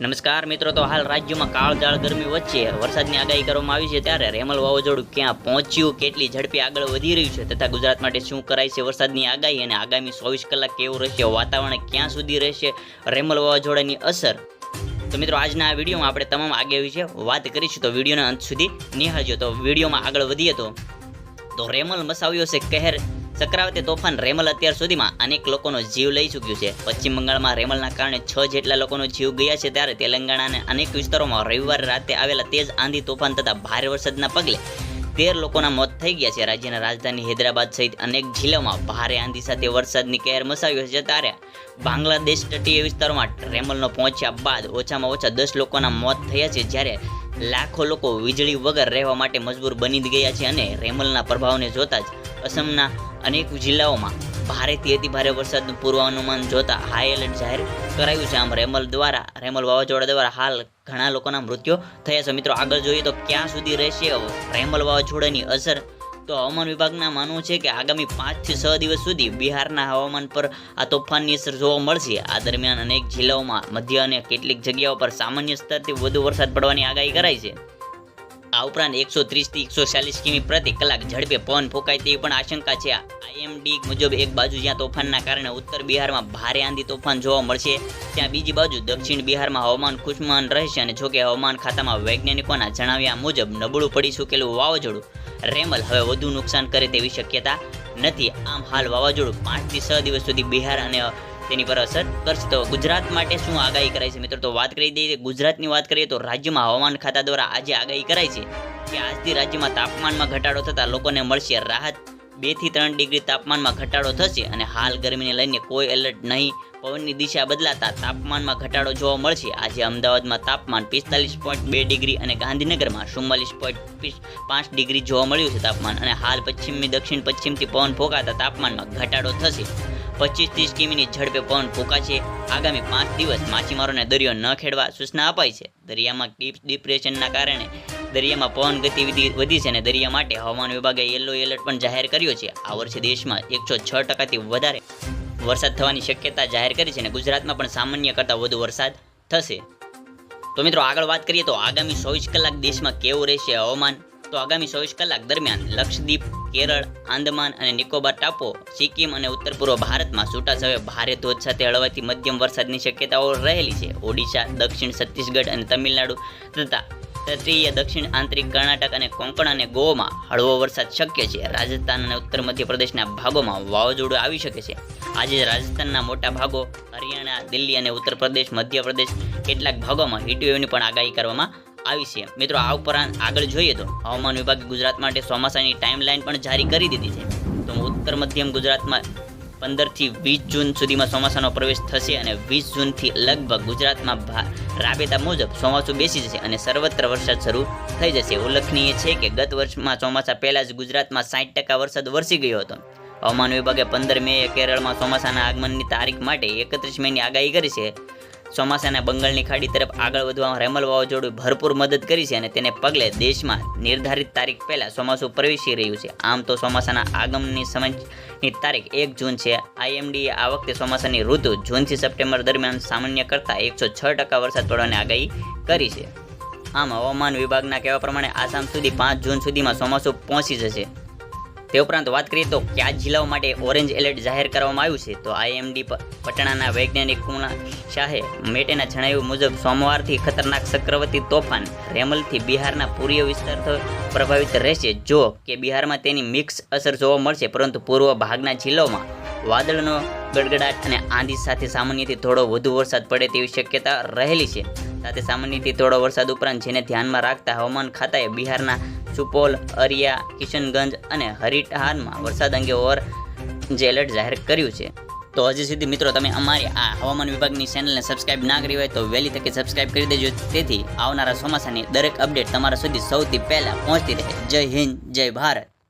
નમસ્કાર મિત્રો, તો હાલ રાજ્યમાં કાળજાળ ગરમી વચ્ચે વરસાદની આગાહી કરવામાં આવી છે ત્યારે રેમલ વાવાઝોડું ક્યાં પહોંચ્યું, કેટલી ઝડપી આગળ વધી રહ્યું છે તથા ગુજરાત માટે શું કરાય છે વરસાદની આગાહી અને આગામી ચોવીસ કલાક કેવું રહેશે, વાતાવરણ ક્યાં સુધી રહેશે, રેમલ વાવાઝોડાની અસર? તો મિત્રો, આજના આ વિડીયોમાં આપણે તમામ આગાહી વિશે વાત કરીશું. તો વિડીયોના અંત સુધી નિહાળજો. તો વિડીયોમાં આગળ વધીએ તો તો રેમલ મસાવ્યો છે કહેર ચક્રાવતી તોફાન રેમલ અત્યાર સુધીમાં અનેક લોકોનો જીવ લઈ ચૂક્યું છે. પશ્ચિમ બંગાળમાં રેમલના કારણે છ જેટલા લોકોનો જીવ ગયા છે ત્યારે તેલંગાણાના અનેક વિસ્તારોમાં રવિવાર રાતે આવેલા તેજ આંધી તોફાન તથા ભારે વરસાદના પગલે તેર લોકોના મોત થઈ ગયા છે. રાજ્યના રાજધાની હૈદરાબાદ સહિત અનેક જિલ્લાઓમાં ભારે આંધી સાથે વરસાદની કહેર મચાવ્યો છે ત્યારે બાંગ્લાદેશ તટીય વિસ્તારોમાં રેમલનો પહોંચ્યા બાદ ઓછામાં ઓછા દસ લોકોના મોત થયા છે જ્યારે લાખો લોકો વીજળી વગર રહેવા માટે મજબૂર બની ગયા છે અને રેમલના પ્રભાવને જોતા જ અસમના અનેક જિલ્લાઓમાં ભારેથી અતિ ભારે વરસાદનું પૂર્વાનુમાન જોતા હાઈ એલર્ટ જાહેર કરાયું છે. આમ રેમલ દ્વારા, રેમલ વાવાઝોડા દ્વારા હાલ ઘણા લોકોના મૃત્યુ થયા છે. મિત્રો, આગળ જોઈએ તો ક્યાં સુધી રહેશે રેમલ વાવાઝોડાની અસર? તો હવામાન વિભાગના માનવું છે કે આગામી પાંચથી છ દિવસ સુધી બિહારના હવામાન પર આ તોફાનની અસર જોવા મળશે. આ દરમિયાન અનેક જિલ્લાઓમાં મધ્ય અને કેટલીક જગ્યાઓ પર સામાન્ય સ્તરથી વધુ વરસાદ પડવાની આગાહી કરાઈ છે. આ ઉપરાંત એકસો ત્રીસથી એકસો ચાલીસ કિમી પ્રતિ કલાક ઝડપે પવન ફૂંકાય તેવી પણ આશંકા છે. આઈએમડી મુજબ એક બાજુ જ્યાં તોફાનના કારણે ઉત્તર બિહારમાં ભારે આંધી તોફાન જોવા મળશે, ત્યાં બીજી બાજુ દક્ષિણ બિહારમાં હવામાન ખુશમાન રહેશે અને જોકે હવામાન ખાતામાં વૈજ્ઞાનિકોના જણાવ્યા મુજબ નબળું પડી ચૂકેલું વાવાઝોડું રેમલ હવે વધુ નુકસાન કરે તેવી શક્યતા નથી. આમ હાલ વાવાઝોડું પાંચથી છ દિવસ સુધી બિહાર અને તેની પર અસર કરશે. તો ગુજરાત માટે શું આગાહી કરાઈ છે? મિત્રો, તો વાત કરી દઈએ ગુજરાતની વાત કરીએ તો રાજ્યમાં હવામાન ખાતા દ્વારા આજે આગાહી કરાઈ છે કે આજથી રાજ્યમાં તાપમાનમાં ઘટાડો થતાં લોકોને મળશે રાહત. બેથી ત્રણ ડિગ્રી તાપમાનમાં ઘટાડો થશે અને હાલ ગરમીને લઈને કોઈ એલર્ટ નહીં. પવનની દિશા બદલાતા તાપમાનમાં ઘટાડો જોવા મળશે. આજે અમદાવાદમાં તાપમાન પિસ્તાલીસ પોઈન્ટ બે ડિગ્રી અને ગાંધીનગરમાં ચુમ્માલીસ પોઈન્ટ પાંચ ડિગ્રી જોવા મળ્યું છે તાપમાન અને હાલ પશ્ચિમની દક્ષિણ પશ્ચિમથી પવન ફૂંકાતા તાપમાનમાં ઘટાડો થશે. પચીસ ત્રીસ કિમીની ઝડપે પવન ફૂંકાશે. આગામી પાંચ દિવસ માછીમારોને દરિયો ન ખેડવા સૂચના અપાઈ છે. દરિયામાં ડીપ ડિપ્રેશનના કારણે દરિયામાં પવન ગતિવિધિ વધી છે અને દરિયા માટે હવામાન વિભાગે યલો એલર્ટ પણ જાહેર કર્યો છે. આ વર્ષે દેશમાં એકસો છ ટકાથી વધારે વરસાદ થવાની શક્યતા જાહેર કરી છે અને ગુજરાતમાં પણ સામાન્ય કરતાં વધુ વરસાદ થશે. તો મિત્રો આગળ વાત કરીએ તો આગામી ચોવીસ કલાક દેશમાં કેવું રહેશે હવામાન? તો આગામી ચોવીસ કલાક દરમિયાન લક્ષદ્વીપ, કેરળ, આંદમાન અને નિકોબાર ટાપો, સિક્કિમ અને ઉત્તર પૂર્વ ભારતમાં છૂટાછવાયે ભારે ધોધ સાથે હળવાથી મધ્યમ વરસાદની શક્યતાઓ રહેલી છે. ઓડિશા, દક્ષિણ છત્તીસગઢ અને તમિલનાડુ તથા તટીય દક્ષિણ આંતરિક કર્ણાટક અને કોંકણ અને ગોવામાં હળવો વરસાદ શક્ય છે. રાજસ્થાન અને ઉત્તર મધ્યપ્રદેશના ભાગોમાં વાવાઝોડું આવી શકે છે. આજે રાજસ્થાનના મોટા ભાગો, હરિયાણા, દિલ્હી અને ઉત્તર પ્રદેશ મધ્યપ્રદેશ કેટલાક ભાગોમાં હીટવેવની પણ આગાહી કરવામાં આવી છે. મિત્રો, આ ઉપરાંત આગળ જોઈએ તો હવામાન વિભાગે ગુજરાત માટે ચોમાસાની ટાઈમલાઈન પણ જારી કરી દીધી છે. તો ઉત્તર મધ્યમ ગુજરાતમાં પંદરથી વીસ જૂન સુધીમાં ચોમાસાનો પ્રવેશ થશે અને વીસ જૂનથી લગભગ ગુજરાતમાં રાબેતા મુજબ ચોમાસું બેસી જશે અને સર્વત્ર વરસાદ શરૂ થઈ જશે. ઉલ્લેખનીય છે કે ગત વર્ષમાં ચોમાસા પહેલાં જ ગુજરાતમાં સાઠ ટકા વરસાદ વરસી ગયો હતો. હવામાન વિભાગે પંદર મે કેરળમાં ચોમાસાના આગમનની તારીખ માટે એકત્રીસ મેની આગાહી કરી છે. ચોમાસાના બંગાળની ખાડી તરફ આગળ વધવામાં રેમલ વાવાઝોડું ભરપૂર મદદ કરી છે અને તેને પગલે દેશમાં નિર્ધારિત તારીખ પહેલાં ચોમાસું પ્રવેશી રહ્યું છે. આમ તો ચોમાસાના આગમનની સમયની તારીખ એક જૂન છે. આઈએમડીએ આ વખતે ચોમાસાની ઋતુ જૂનથી સપ્ટેમ્બર દરમિયાન સામાન્ય કરતાં એકસો છ ટકા વરસાદ પડવાની આગાહી કરી છે. આમ હવામાન વિભાગના કહેવા પ્રમાણે આસામ સુધી પાંચ જૂન સુધીમાં ચોમાસું પહોંચી જશે. તે ઉપરાંત વાત કરીએ તો કયા જિલ્લાઓ માટે ઓરેન્જ એલર્ટ જાહેર કરવામાં આવ્યું છે, તો આઈએમડી પટણાના વૈજ્ઞાનિક કુણા શાહે મેટેના જણાવ્યું મુજબ સોમવારથી ખતરનાક ચક્રવર્તી તોફાન રેમલથી બિહારના પૂર્વીય વિસ્તાર પ્રભાવિત રહેશે. જો કે બિહારમાં તેની મિક્સ અસર જોવા મળશે, પરંતુ પૂર્વ ભાગના જિલ્લાઓમાં વાદળનો ગડગડાટ અને આંધી સાથે સામાન્યથી થોડો વધુ વરસાદ પડે તેવી શક્યતા રહેલી છે. સાથે સામાન્યથી થોડો વરસાદ ઉપરાંત જેને ધ્યાનમાં રાખતા હવામાન ખાતાએ બિહારના સુપોલ, અરિયા, કિશનગંજ અને હરિટહારમાં વરસાદ અંગે ઓરેન્જ એલર્ટ જાહેર કર્યું છે. તો હજી સુધી મિત્રો તમે અમારી આ હવામાન વિભાગની ચેનલને સબસ્ક્રાઇબ ના કરી હોય તો વહેલી તકે સબસ્ક્રાઇબ કરી દેજો. તેથી આવનારા ચોમાસાની દરેક અપડેટ તમારા સુધી સૌથી પહેલાં પહોંચતી રહે. જય હિન્દ, જય ભારત.